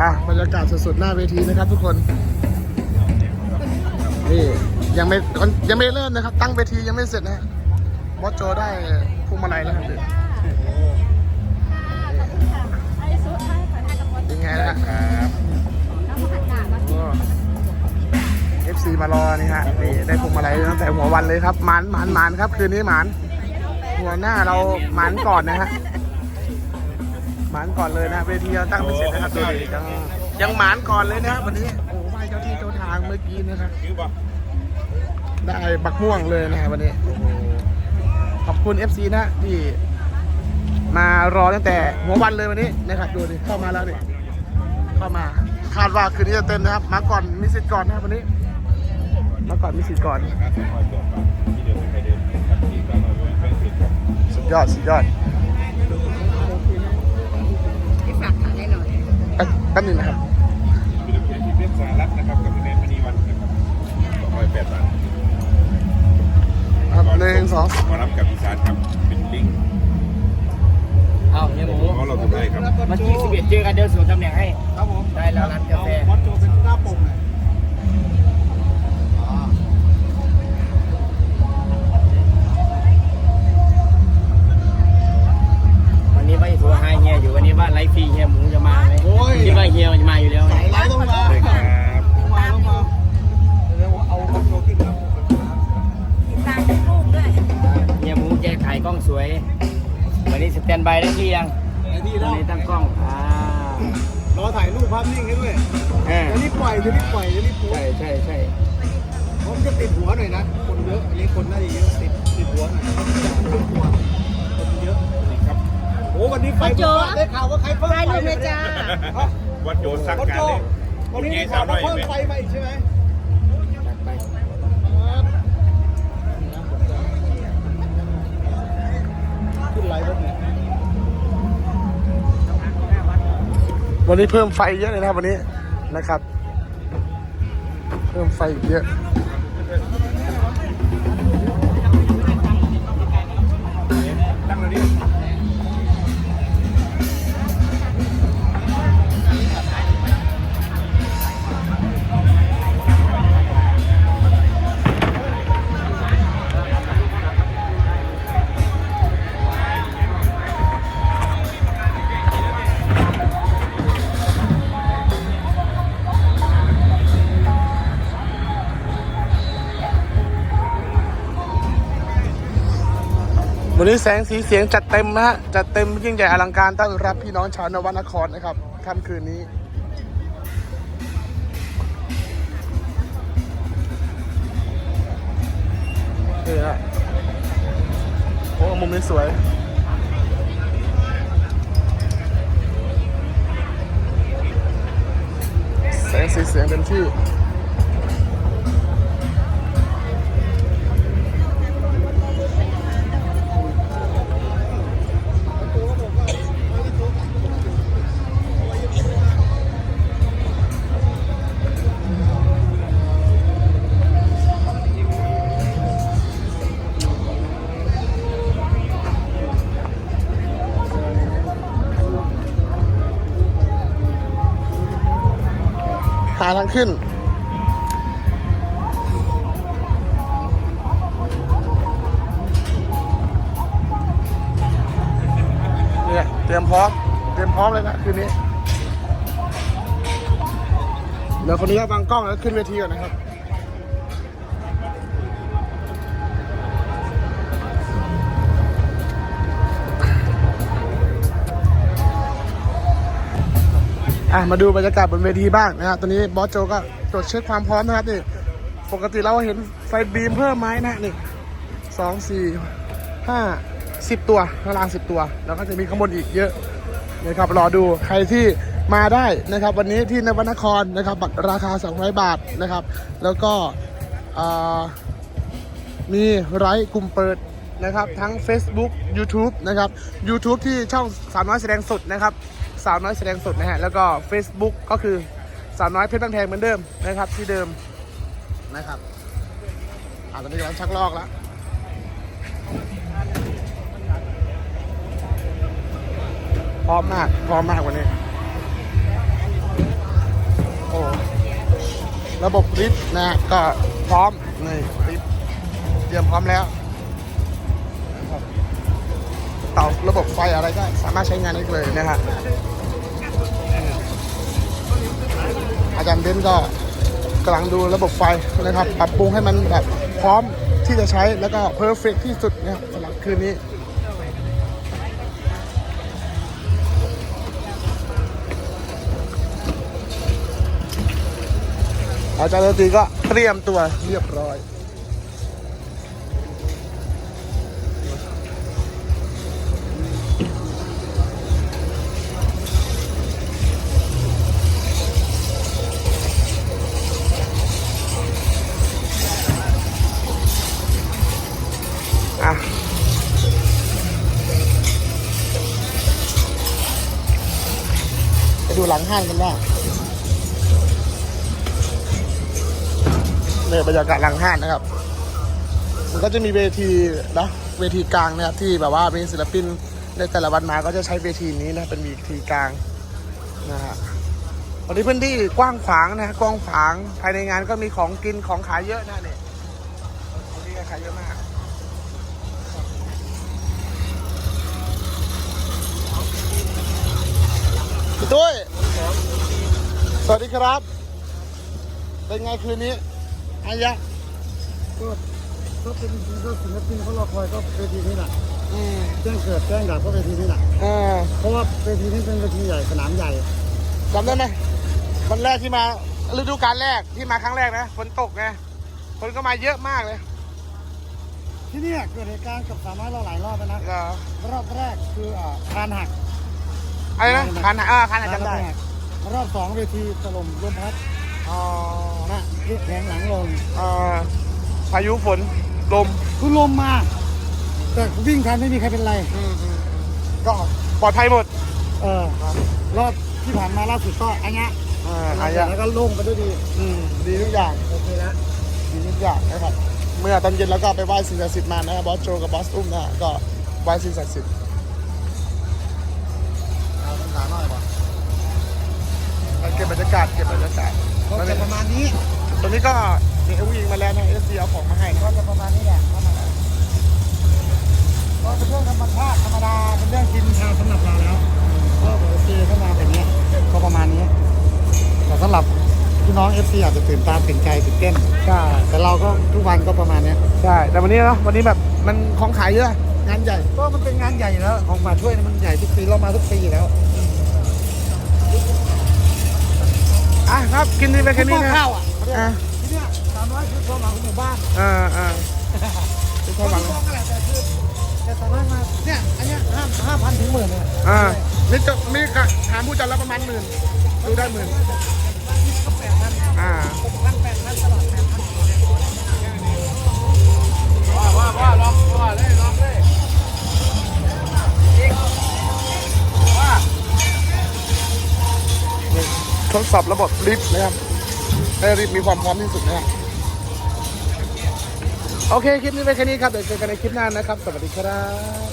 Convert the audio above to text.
อะบรรยากาศสดๆหน้าเวทีนะครับทุกคน นี่ยังไม่ยังไม่เริ่มนะครับ ตั้งเวทียังไม่เสร็จนะฮะบอสโจได้พวงมาลัยแล้วครับยังไงนะฮะเอฟซีมารอนี่ฮะนี่ได้พวงมาลัยตั้งแต่หัววันเลยครับหมานหมานหมานครับ คืนนี้หมานหัวหน้าเราหมานก่อนนะฮะานก่อนเลยนะเวทีเราตั้งไม่เสร็จนะครับดูดิยังยังหมานก่อนเลยนะวันนี้โอ้ไหว้เจ้าที่เจ้าทางเมื่อกี้นะครับได้บักม่วงเลยนะฮะวันนี้โอ้โหขอบคุณ FC นะที่มารอตั้งแต่หัววันเลยวันนี้นะครับดูดิเข้ามาแล้วนี่เข้ามาคาดว่าคืนนี้จะเต็มนะครับ มาก่อนมีสิทธิ์ก่อนนะครับวันนี้ มาก่อนมีสิทธิ์ก่อนสุดยอดสุดยอด ป๊บแป๊บหนึงนะครับมีลูกที่เรียกสารัตนะครับกับคุณเนมณีวันนะครับสองร้อยแปดบาทครับหนึ่งสองมารับกับอีสานครับเป็นลิงก์เอาเฮียหมูเพราะเราทำได้ครับวันที่11เจอกันเดินสวนตำแหน่งให้ครับผมได้แล้วร้านกาแฟวัดโจเป็นหน้าปกเลย สวย วันนี้สแตนบายได้ที่ยังไอ้นี่วันแล้วนี้ตั้งกล้องอ่ารอถ่ายรูปภาพนิ่งให้ด้วยอ่าจะรีบปล่อยจะรีบปล่อยจะรีบโพสใช่ใช่ใช่ผมจะติดหัวหน่อยนะ คนเยอะอันนี้คนน่าจะเยอะติดติดหัวหน่อยขึ้นหัวคนเยอะครับโอ้วันนี้ใครเพิ่มได้ข่าวว่าใครเพิ่มไฟเลยจ้า วัดโยนสักวัดการโจเลยวันนี้ได้ข่าวว่าเพิ่มไฟมาอีกใช่ไหม ขึ้นไลฟ์รถเนี่ยวันนี้เพิ่มไฟเยอะเลยนะครับวันนี้นะครับ เพิ่มไฟเยอะ นนี้แสงสีเสียงจัดเต็มฮะจัดเต็มยิ่งใหญ่อลังการต้อนรับพี่น้องชาวนวนครนะครับค่ำคืนนี้นี่ฮะโอ้มุมนี้สวยแสงสีเสียงเต็มที่าทางขึ้น เนี่ยเตรียมพร้อม เตรียมพร้อมเลยนะคืนนี้ เดี๋ยวคนนี้ก็วางกล้องแล้วขึ้นเวทีก่อนนะครับ อะมาดูบรรยากาศบนเวทีบ้างนะครับตอนนี้บอสโจก็ตรวจเช็คความพร้อมนะครับนี่ปกติเราเห็นไฟบีมเพิ่มไหมนะนี่สองสี่ห้าสิบตัวข้างล่างสิบตัว แล้วก็จะมีข้างบนอีกเยอะนะครับรอดูใครที่มาได้นะครับ วันนี้ที่นวนครนะครับบัตรราคา 200 บาทนะครับ แล้วก็มีไลฟ์กลุ่มเปิดนะครับ ทั้ง Facebook YouTube นะครับ YouTube ที่ช่องสาวน้อยแสดงสดนะครับาวน้อยแสดงสดนะฮะ แล้วก็ Facebook ก็คือสาวน้อยเพชรบ้านแพงเหมือนเดิมนะครับที่เดิมนะครับอ่าตอนนี้กำลังชักลอกแล้วพร้อมมากพร้อมมากกว่านี้ โอ้ระบบลิฟต์นะ ก็พร้อมนี่ลิฟเตรียมพร้อมแล้วนะครับเตาระบบไฟอะไรก็สามารถใช้งานได้เลยนะฮะ อาจารย์เบนก็กำลังดูระบบไฟนะครับปรับปรุงให้มันแบบพร้อมที่จะใช้แล้วก็เพอร์เฟกที่สุดนะครับสำหรับคืนนี้อาจารย์ดนตรีก็เตรียมตัวเรียบร้อย ดูหลังห้างกันว่าเนี่ยบรรยากาศหลังห้างนะครับ มันก็จะมีเวทีนะเวทีกลางนะครับที่แบบว่ามีศิลปินในแต่ละวันมาก็จะใช้เวทีนี้นะเป็นเวทีกลางนะฮะวันนี้พื้นที่กว้างขวางนะฮะกว้างขวางภายในงานก็มีของกินของขายเยอะนะเนี่ยของกินขายเยอะมาก พี่ตุ้ย สวัสดีครับ เป็นไงคืนนี้อายะก็ก็เป็นก็ศิลปินเขารอคอยก็เวทีนี้แหละอืมแจ้งเกิดแจ้งดับก็เวทีนี้แหละอ่าเพราะว่าเวทีนี้เป็นเวทีใหญ่สนามใหญ่จำได้ไหมวันแรกที่มาฤดูกาลแรกที่มาครั้งแรกนะฝนตกไงคนก็มาเยอะมากเลย ที่เนี่ยเกิดเหตุการณ์กับสามน้อยเราหลายรอบแล้วนะเหรอรอบแรกคืออ่าคานหัก อะไรนะคันอะเออคันอะจำได้คานหักรอบสองเวทีถล่มลมพัดอ๋อนะลูกแขงหลังลงเอ่อพายุฝนลมคือลมมา แต่วิ่งทันไม่มีใครเป็นไร อืมอืมก็ปลอดภัยหมดเออรอบที่ผ่านมาล่าสุดก็อันเนี้ยอ่าอายะแล้วก็โล่งไปด้วยดี อืมดีทุกอย่าง โอเคแล้วดีทุกอย่างนะครับ เมื่อตอนเย็นแล้วก็ไปไหว้สิ่งศักดิ์สิทธิ์มานะครับบอสโจกับบอสอุ้มนะฮะก็ไหว้สิ่งศักดิ์สิทธิ์ เอาคำถามหน่อยป่ะมาเก็บบรรยากาศเก็บบรรยากาศก็จะประมาณนี้ ตอนนี้ก็มีเอวิงมาแล้วนะเอสซีเอาของมาให้ก็จะประมาณนี้แหละก็มาก็เป็นเรื่องธรรมชาติธรรมดาเป็นเรื่องกินชาสำหรับเราแล้วก็โอเคเข้ามาแบบนี้ก็ประมาณนี้ แต่สำหรับพี่น้อง FC อาจจะตื่นตาตื่นใจตื่นเต้นใช่แต่เราก็ทุกวันก็ประมาณเนี้ยใช่แต่วันนี้เนาะวันนี้แบบมันของขายเยอะงานใหญ่ก็มันเป็นงานใหญ่อยู่แล้วของมาช่วยมันใหญ่ทุกปีเรามาทุกปีอยู่แล้ว อะครับกินดีไปแค่นี้นะข้าวอะอะที่เนี่ยสามร้อยคือความหวังของหมู่บ้านอ่าอ่าเป็นความหวังก็แหละแต่คือแต่สามารถมาเนี่ยอันเนี้ยห้าห้าพันถึงหมื่นเนี่ยอ่านี่จะมีกะถามผู้จัดแล้วประมาณหมื่นดูได้หมื่นก็แปดพันอ่าหกพันแปดพันตลอดแปดพันว่าว่าลองว่าเลยลองเลย ทดสอบระบบลิฟต์นะครับให้ลิฟต์มีความพร้อมที่สุดนะครับโอเค คลิปนี้ไปแค่นี้ครับ เดี๋ยวเจอกันในคลิปหน้านะครับ สวัสดีครับ